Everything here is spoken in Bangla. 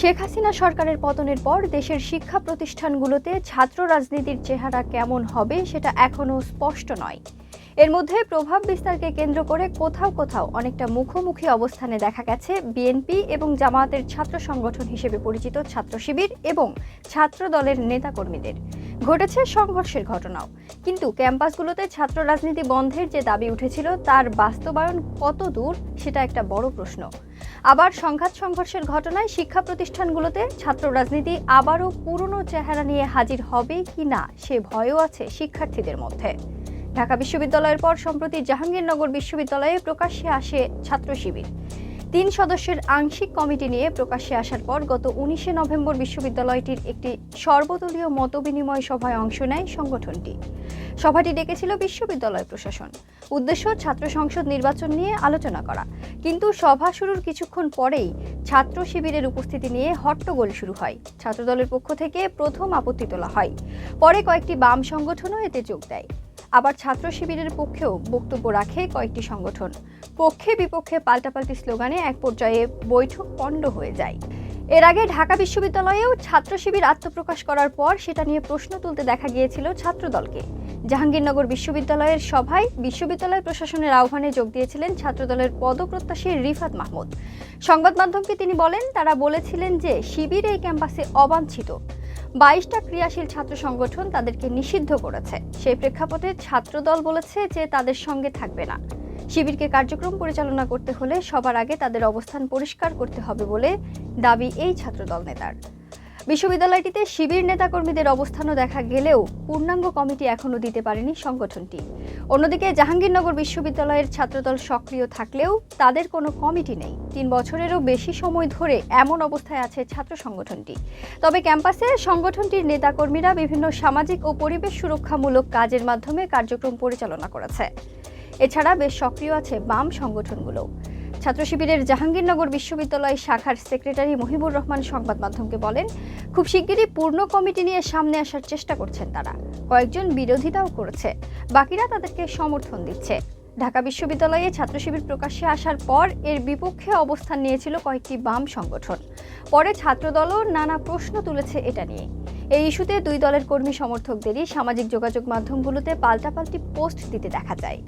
শেখ হাসিনা সরকারের পতনের পর দেশের শিক্ষা প্রতিষ্ঠানগুলোতে ছাত্র রাজনীতির চেহারা কেমন হবে সেটা এখনও স্পষ্ট নয়। এর মধ্যে প্রভাব বিস্তারকে কেন্দ্র করে কোথাও কোথাও অনেকটা মুখোমুখি অবস্থানে দেখা গেছে বিএনপি এবং জামায়াতের ছাত্র সংগঠন হিসেবে পরিচিত ছাত্র শিবির এবং ছাত্র দলের নেতাকর্মীদের। ঘটেছে সংঘর্ষের ঘটনাও। কিন্তু ক্যাম্পাসগুলোতে ছাত্র রাজনীতি বন্ধের যে দাবি উঠেছিল, তার বাস্তবায়ন কত দূর, সেটা একটা বড় প্রশ্ন। আবার সংঘাত সংঘর্ষের ঘটনায় শিক্ষা প্রতিষ্ঠানগুলোতে ছাত্র রাজনীতি আবারও পুরনো চেহারা নিয়ে হাজির হবে কি না, সে ভয়ও আছে শিক্ষার্থীদের মধ্যে। ঢাকা বিশ্ববিদ্যালয়ের পর সম্প্রতি জাহাঙ্গীরনগর বিশ্ববিদ্যালয়ে প্রকাশ্যে আসে ছাত্র শিবির। তিন সদস্যের আংশিক কমিটি নিয়ে প্রকাশ্যে আসার পর গত উনিশে নভেম্বর বিশ্ববিদ্যালয়টির একটি সর্বদলীয় মতবিনিময় সভায় অংশ নেয় সংগঠনটি। সভাটি ডেকেছিল বিশ্ববিদ্যালয় প্রশাসন। উদ্দেশ্য ছাত্র সংসদ নির্বাচন নিয়ে আলোচনা করা। কিন্তু সভা শুরুর কিছুক্ষণ পরেই ছাত্র শিবিরের উপস্থিতি নিয়ে হট্টগোল শুরু হয়। ছাত্রদলের পক্ষ থেকে প্রথম আপত্তি তোলা হয়। পরে কয়েকটি বাম সংগঠনও এতে যোগ দেয়। আবার ছাত্র শিবিরের পক্ষেও বক্তব্য রাখে কয়েকটি সংগঠন। পক্ষে বিপক্ষে পাল্টাপাল্টি স্লোগানে এক পর্যায়ে বৈঠক পণ্ড হয়ে যায়। এর আগে ঢাকা বিশ্ববিদ্যালয়েও ছাত্র শিবির আত্মপ্রকাশ করার পর সেটা নিয়ে প্রশ্ন তুলতে দেখা গিয়েছিল ছাত্রদলকে। জাহাঙ্গীরনগর বিশ্ববিদ্যালয়ের সভায় বিশ্ববিদ্যালয় প্রশাসনের আহ্বানে যোগ দিয়েছিলেন ছাত্রদলের পদপ্রত্যাশী রিফাত মাহমুদ। সংবাদ মাধ্যমকে তিনি বলেন, তারা বলেছিলেন যে শিবির এই ক্যাম্পাসে অবাঞ্ছিত। বাইশটা ক্রিয়াশীল ছাত্র সংগঠন তাদেরকে নিষিদ্ধ করেছে। সেই প্রেক্ষাপটে ছাত্রদল বলেছে যে তাদের সঙ্গে থাকবে না। শিবিরকে কার্যক্রম পরিচালনা করতে হলে সবার আগে তাদের অবস্থান পরিষ্কার করতে হবে বলে দাবি এই ছাত্রদল নেতার। বিশ্ববিদ্যালয়টিতে শিবির নেতাকর্মীদের অবস্থানও দেখা গেলেও পূর্ণাঙ্গ কমিটি এখনও দিতে পারেনি সংগঠনটি। অন্যদিকে জাহাঙ্গীরনগর বিশ্ববিদ্যালয়ের ছাত্রদল সক্রিয় থাকলেও তাদের কোনো কমিটি নেই। তিন বছরেরও বেশি সময় ধরে এমন অবস্থায় আছে ছাত্র সংগঠনটি। তবে ক্যাম্পাসে সংগঠনটির নেতাকর্মীরা বিভিন্ন সামাজিক ও পরিবেশ সুরক্ষামূলক কাজের মাধ্যমে কার্যক্রম পরিচালনা করেছে। এছাড়া বেশ সক্রিয় আছে বাম সংগঠনগুলো ছাত্র শিবিরের জাহাঙ্গীরনগর বিশ্ববিদ্যালয় শাখার সেক্রেটারি মহিবুর রহমান সংবাদ মাধ্যমকে বলেন, খুব শিগগিরই পূর্ণ কমিটি নিয়ে সামনে আসার চেষ্টা করছেন তারা। কয়েকজন বিরোধিতাও করেছে। বাকিরা তাদেরকে সমর্থন দিচ্ছে। ঢাকা বিশ্ববিদ্যালয়ে ছাত্র শিবির প্রকাশ্যে আসার পর এর বিপক্ষে অবস্থান নিয়েছিল কয়েকটি বাম সংগঠন। পরে ছাত্রদলও নানা প্রশ্ন তুলেছে এটা নিয়ে। এই ইস্যুতে দুই দলের কর্মী সমর্থকদেরই সামাজিক যোগাযোগ মাধ্যমগুলোতে পাল্টাপাল্টি পোস্ট দিতে দেখা যায়।